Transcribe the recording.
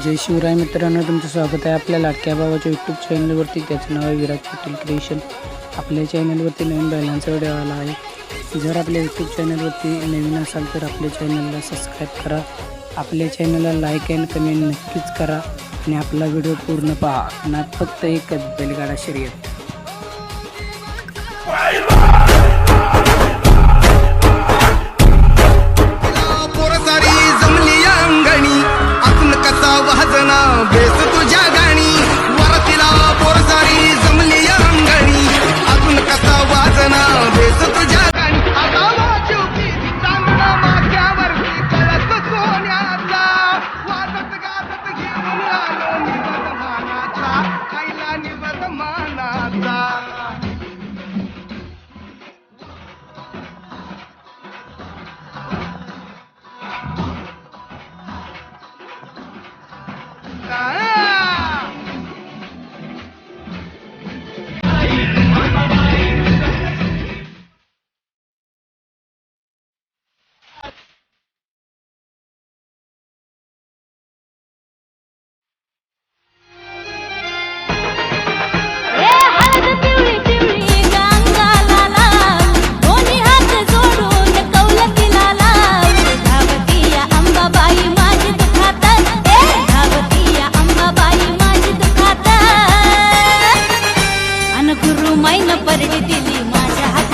जय शिवराय मित्रांनो तुमचं स्वागत आहे आपल्या लाटक्या भावाच्या यूट्यूब चॅनलवरती त्याचं नाव आहे विराज पाटील क्रिएशन आपल्या चॅनलवरती नवीन बैलांचा व्हिडिओ आला आहे. जर आपल्या यूट्यूब चॅनलवरती नवीन असाल तर आपल्या चॅनलला सबस्क्राईब करा. आपल्या चॅनलला लाईक अँड कमेंट नक्कीच करा. आणि आपला व्हिडिओ पूर्ण पहा. ना फक्त एकच बैलगाडा शर्यत. तू मैन परडी दिली माझ्या हात.